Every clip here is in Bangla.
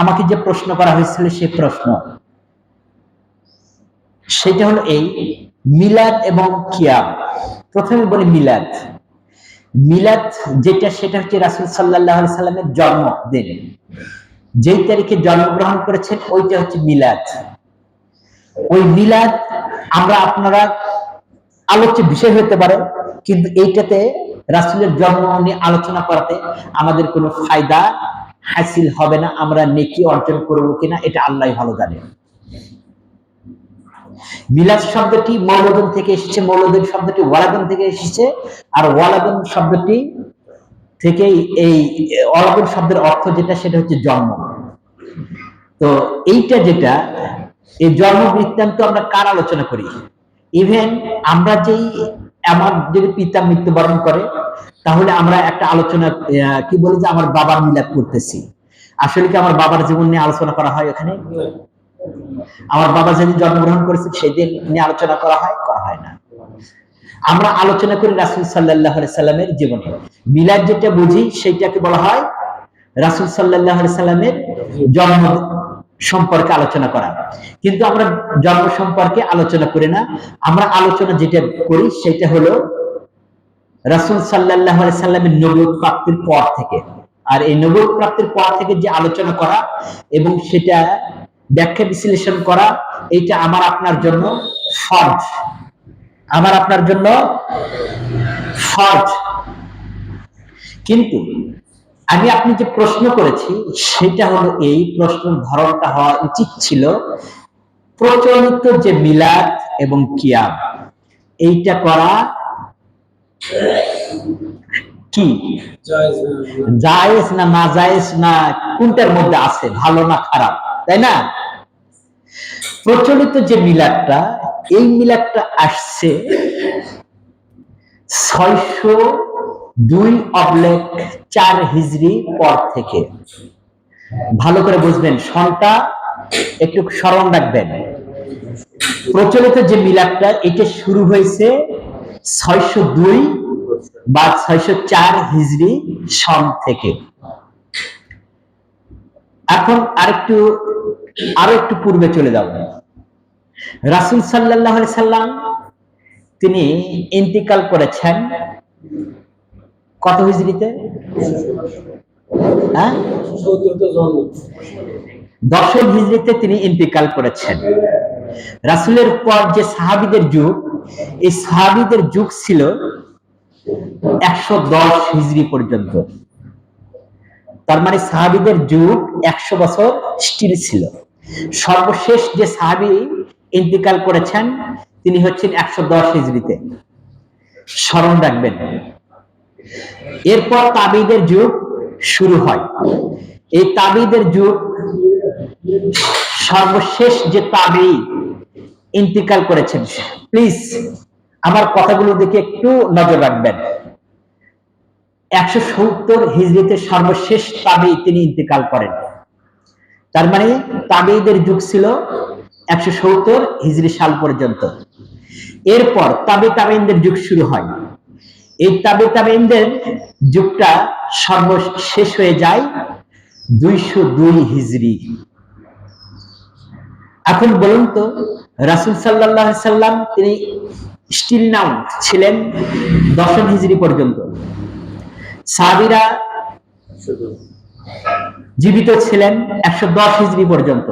আমাকে যে প্রশ্ন করা হয়েছিল সে প্রশ্ন। সেটা হলো এই, মিলাদ এবং কিয়াম। প্রথমে বলি মিলাদ। মিলাদ যেটা, সেটা হচ্ছে রাসুল সাল্লাহ সাল্লামের জন্মদিন। যেই তারিখে জন্মগ্রহণ করেছেন, ওইটা হচ্ছে মিলাদ। ওই মিলাদ আমরা আপনারা আলোচ্য বিষয় হতে পারে, কিন্তু এইটাতে রাসুলের জন্ম নিয়ে আলোচনা করাতে আমাদের কোনো ফায়দা হাসিল হবে না, আমরা নেকি অর্জন করব কিনা, এটা আল্লাহ ভালো জানে। মিলাদ শব্দটি মৌলদন থেকে এসেছে মৌলদন শব্দটি ওয়ালাদন থেকে এসেছে, আর ওয়ালাদন শব্দটি থেকে এই ওয়ালাদন শব্দের অর্থ যেটা, সেটা হচ্ছে জন্ম। তো এইটা যেটা, এই জন্ম বৃত্তান্ত আমরা কার আলোচনা করি? ইভেন আমরা যেই, আমার যদি পিতা মৃত্যুবরণ করে তাহলে আমরা একটা আলোচনা কি বলি যে আমার বাবার মিলাদ করতেছি আসলে কি আমার বাবার জীবন নিয়ে আলোচনা করা হয় ওখানে আমার বাবা যেদিন জন্মগ্রহণ করেছে সেই দিন নিয়ে আলোচনা করা হয় করা হয় না। আমরা আলোচনা করি রাসুল সাল্লাহ সাল্লামের জীবনে। মিলাদ যেটা বুঝি, সেইটাকে বলা হয় রাসুল সাল্লাহ সাল্লামের জন্ম সম্পর্কে আলোচনা করা। কিন্তু আমরা জন্ম সম্পর্কে আলোচনা করি না। আমরা আলোচনা যেটা করি, সেটা হলো রাসুল সাল্লাহ সাল্লামের নবুত প্রাপ্তির পর থেকে। আর এই নবুত প্রাপ্তির পর থেকে যে আলোচনা করা এবং সেটা ব্যাখ্যা বিশ্লেষণ করা, এইটা আমার আপনার জন্য ফর্জ। আমার আপনার জন্য ফর্জ। কিন্তু আমি আপনি যে প্রশ্ন করেছি, সেটা হলো এই প্রশ্নের ধরনটা হওয়া উচিত ছিল প্রচলিত যে মিলাদ এবং কিয়াম। এইটা করা কি? জায়েজ না না না কোনটার মধ্যে আছে? ভালো না খারাপ, তাই না? প্রচলিত যে মিলাদটা, এই মিলাদটা আসছে ছয়শো দুই অবলেক চার হিজড়ি পর থেকে। ভালো করে বুঝবেন, সনটা একটু স্মরণ রাখবেন। প্রচলিত যে মিলাদটা, এটা শুরু হয়েছে ছয়শো দুই বা ছয়শো চার হিজড়ি সন থেকে। এখন আরেকটু, আরও একটু পূর্বে চলে যাব। রাসুল সাল্লাহ সাল্লাম তিনি ইন্তিকাল করেছেন কত হিজড়িতে হ্যাঁ? দশম হিজড়িতে তিনি ইন্তিকাল করেছেন। রাসুলের পর যে সাহাবিদের যুগ এই সাহাবিদের যুগ ছিল একশো দশ হিজড়ি পর্যন্ত। তার মানে সাহাবিদের যুগ একশো বছর স্টিল ছিল। সর্বশেষ যে সাহাবি ইন্তিকাল করেছেন, তিনি হচ্ছেন একশো দশ হিজড়িতে স্মরণ রাখবেন। এরপর তাবিদের যুগ শুরু হয়। এই তাবিদের যুগ সর্বশেষ যে তাবি ইন্তিকাল করেছেন প্লিজ, আমার কথাগুলো দেখে একটু নজর রাখবেন। একশো সত্তর হিজড়িতে সর্বশেষ তাবি তিনি ইন্তিকাল করেন। তার মানে তাবিদের যুগ ছিল একশো সত্তর হিজড়ি সাল পর্যন্ত। এরপর তাবে তাবেইনদের যুগ শুরু হয়। এই তাবে তাবেইনদের যুগটা সর্বশেষ হয়ে যায় দুইশো দুই হিজড়ি। এখন বলুন তো, রাসুল সাল্লাহ সাল্লাম তিনি স্টিল নাও ছিলেন দশম হিজড়ি পর্যন্ত। সাবিরা জীবিত ছিলেন একশো দশ হিজড়ি পর্যন্ত।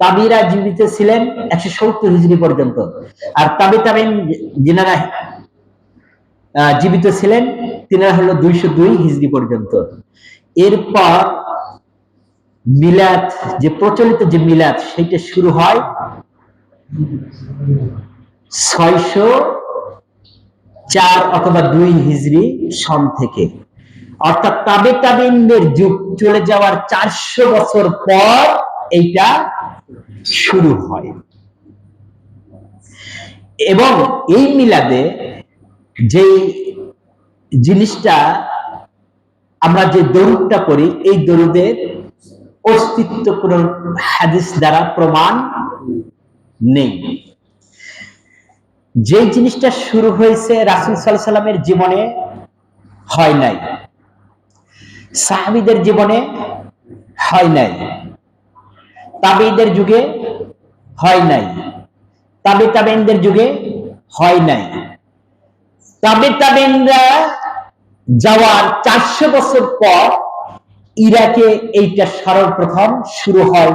তাবিরা জীবিত ছিলেন একশো সত্তর হিজড়ি পর্যন্ত। আর তাবে তাবেন যেনারা জীবিত ছিলেন, তিনারা হলো দুইশো দুই হিজড়ি পর্যন্ত। এরপর মিলাদ, যে প্রচলিত যে মিলাদ সেটা শুরু হয় ছয়শো চার অথবা দুই হিজড়ি সন থেকে। অর্থাৎ তাবে তাবিনদের যুগ চলে যাওয়ার চারশো বছর পর এইটা শুরু হয়। এবং এই মিলাদে যে জিনিসটা আমরা যে দরুদটা করি এই দরুদের অস্তিত্ব হাদিস দ্বারা প্রমাণ নেই। যে জিনিসটা শুরু হয়েছে রাসুল সাল্লাহ সাল্লামের জীবনে, হয় নাই। সাহাবিদের জীবনে, হয় নাই। তাবেইদের যুগে, হয় নাই। তাবে তাবেইনদের যুগে, হয় নাই। তাবে তাবেইনরা যাওয়ার চারশো বছর পর ইরাকে এইটা সর্বপ্রথম শুরু হয়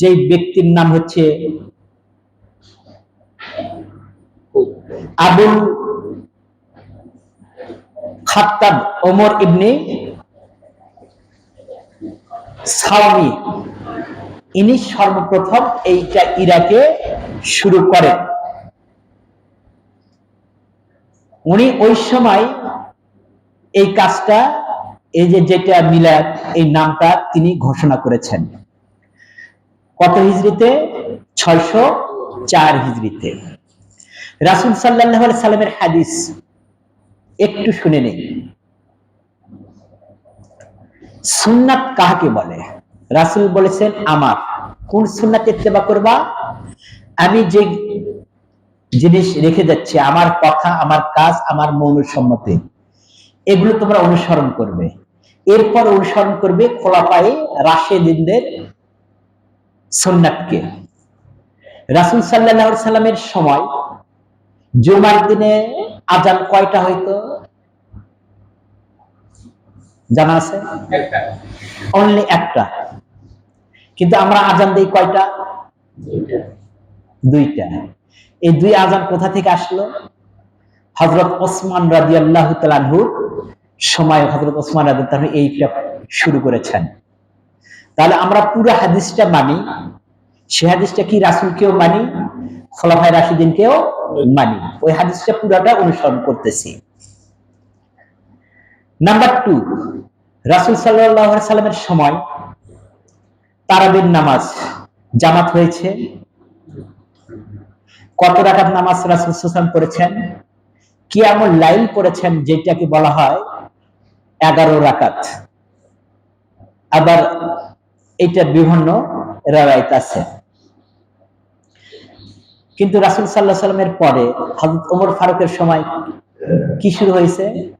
যে ব্যক্তির নাম হচ্ছে আবুল খাত্তাব ওমর ইবনে সাউনি ইনি সর্বপ্রথম এইটা ইরাকে শুরু করেন। উনি ওই সময় এই কাজটা এই যে যেটা মিলাদ এই নামটা তিনি ঘোষণা করেছেন। কত হিজড়িতে? ছয়শো চার হিজড়িতে। রাসুল সাল্লাহ সাল্লামের হাদিস একটু শুনে নেই। সুন্নাত কাহাকে বলে? রাসুল বলেছেন, আমার। কোন সুন্নাত ইত্তেবা করবা? আমি যে জিনিস রেখে যাচ্ছি, আমার কথা, আমার কাজ, আমার মৌলসম্মতে এগুলো তোমরা অনুসরণ করবে। এরপর অনুসরণ করবে খোলাপায়ে রাশেদিনদের সুন্নাতকে। রাসুল সাল্লাহ সাল্লামের সময় জুমার দিনে আজান কয়টা হইতো? জানা আছে? অনলি একটা। কিন্তু আমরা আজান দিই কয়টা? দুইটা। এই দুই আজান কোথা থেকে আসলো? হজরত ওসমান রাজি আল্লাহ তালহুর সময় হজরত ওসমান রাজি এইটা শুরু করেছেন। তাহলে আমরা পুরো হাদিসটা মানি। সে হাদিসটা কি রাসুলকেও মানি? খোলাফায় রাশিদিনকেও মানি। ওই হাদিসটা পুরাটা অনুসরণ করতেছি। নাম্বার টু, রাসুল সাল্লাহ সাল্লামের সময় তারাবির নামাজ জামাত হয়েছে। কত রাকাত নামাজ রাসুল সাল্লাম করেছেন কি এমন লাইল করেছেন যেটাকে বলা হয় এগারো রাকাত। আবার এটা বিভিন্ন রায়ত আছে। কিন্তু রাসুল সাল্লাহ সাল্লামের পরে হজরত ওমর ফারুকের সময় কি শুরু হয়েছে?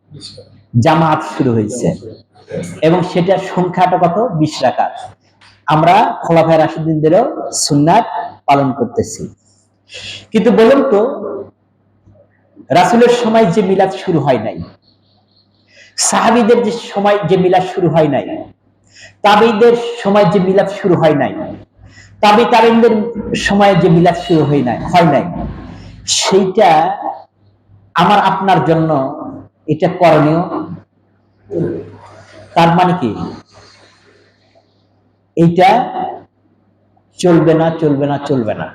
জামাত শুরু হয়েছে। এবং সেটার সংখ্যাটা কত? বিশ রাকাত। আমরা খোলাফায় রাশিদিনদেরও সুন্নাত পালন করতেছি। কিন্তু বলুন তো, রাসুলের সময় যে মিলাদ শুরু হয় নাই সাহাবিদের যে সময় যে মিলাদ শুরু হয় নাই, তাবিদের সময় যে মিলাপ শুরু হয় নাই, তাবি তাবিনদের সময় যে মিলাপ শুরু হয় নাই হয় নাই, সেইটা আমার আপনার জন্য এটা করণীয়। তার মানে কি? এইটা চলবে না চলবে না চলবে না।